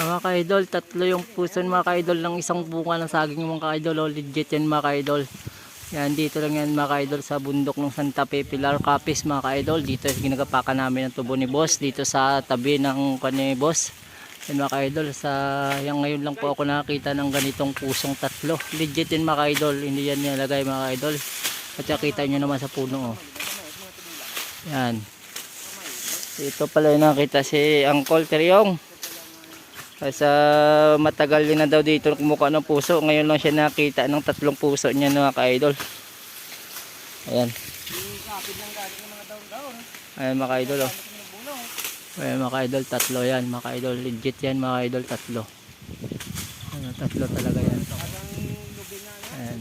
Mga ka-idol, tatlo yung puso mga ka-idol ng isang bunga ng saging mga ka-idol. Oh, legit yan mga ka-idol. Yan, dito lang yan mga ka-idol sa bundok ng Santa Fe Pilar Capis mga ka-idol. Dito ginagapakan namin ang tubo ni boss. Dito sa tabi ng kani boss. Yan mga ka-idol, sa yan ngayon lang po ako nakakita ng ganitong pusong tatlo. Legit yan mga ka-idol. Hindi yan nilagay mga ka-idol. At kita nyo naman sa puno. Oh. Yan. Ito pala yung nakita si Uncle Teryong. Ah, matagal din na daw dito kumukuha ng puso. Ngayon lang siya nakita ng tatlong puso niya mga ka-idol. Ayan. Ayan mga ka-idol oh. Ayan mga ka-idol, tatlo yan mga ka-idol. Legit yan mga ka-idol, tatlo. Ayan, tatlo talaga yan. Ayan.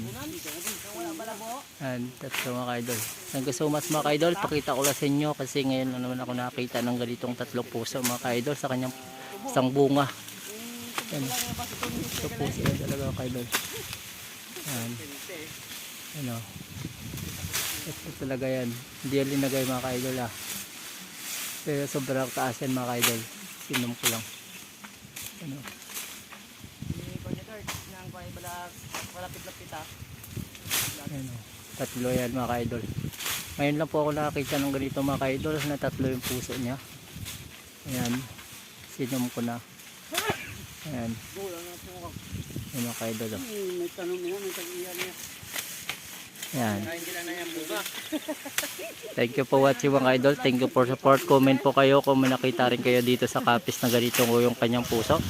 Ayan, tatlo mga ka-idol. Thank you so much mga ka-idol. Pakita ko lang sa inyo kasi ngayon lang naman ako nakita ng ganitong tatlong puso mga ka-idol sa kanyang isang bunga. Ayan. Ito puso yan talaga mga ka-idol. Ayan. Ano. Ito talaga yan. Hindi yan linagay mga ka-idol ah. Pero sobrang taas yan mga ka-idol. Sinom ko lang. Ano. Ayan o. Tatlo yan mga ka-idol. Ngayon lang po ako nakakita ng ganito mga ka-idol na tatlo yung puso niya. Ayan. Sinom ko na. Ayan. Ayan mga ka-idol. May tanong niya, may tag-iyan niya. Ayan. Na. Thank you for watching mga idol. Thank you for support. Comment po kayo kung may nakita rin kayo dito sa kapis na ganito o yung kanyang puso.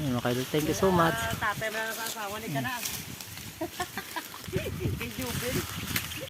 Ayan mga idol. Thank you so much. Tatay na sa asawa ni Kanan. Kay Jubin.